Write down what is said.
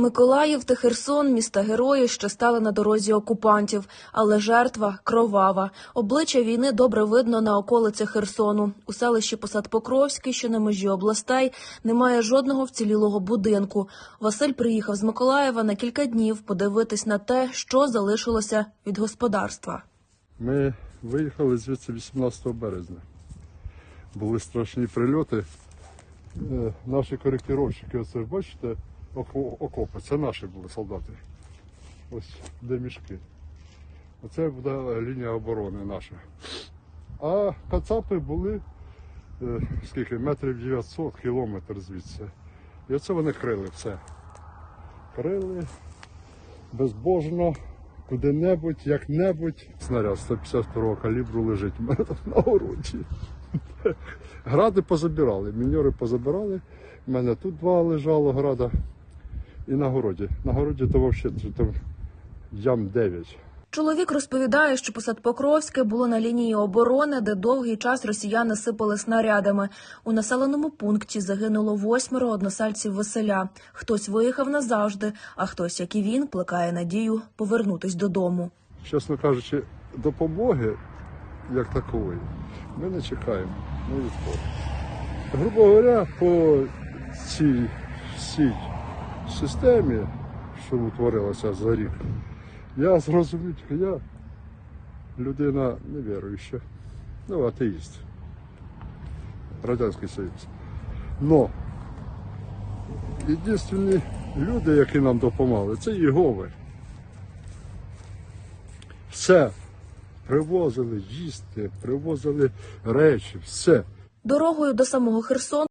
Миколаїв та Херсон міста герої, що стали на дорозі окупантів, але жертва кровава. Обличчя війни добре видно на околицях Херсону. У селищі Посад Покровський, що на межі областей, немає жодного вцілілого будинку. Василь приїхав з Миколаєва на кілька днів подивитись на те, що залишилося від господарства. Ми виїхали звідси 18 березня. Були страшні прильоти. Е, Наші коректировщики, оце бачите, окопи, це наші були солдати. Ось де мішки. Оце буде лінія оборони наша. А кацапи були е, скільки, метрів 900 кілометр звідси. І оце вони крили все. Крили безбожно, куди-небудь, як-небудь. Снаряд 152 калібру лежить у мене там на городі. Гради позабирали, міньори позабирали. У мене тут два лежало града. І на городі. На городі то взагалі там ям 9. Чоловік розповідає, що посад Покровське було на лінії оборони, де довгий час росіяни сипали снарядами. У населеному пункті загинуло восьмеро односальців Василя. Хтось виїхав назавжди, а хтось, як і він, плекає надію повернутись додому. Чесно кажучи, допомоги як такової ми не чекаємо. Ну, від. Грубо говоря, по цій всій системі, що утворилася за рік, я зрозумів, тільки я людина невіруюча, ну, атеїст. Радянський Союз. Но єдині люди, які нам допомагали, це Єгови. Все. Привозили їсти, привозили речі, все. Дорогою до самого Херсону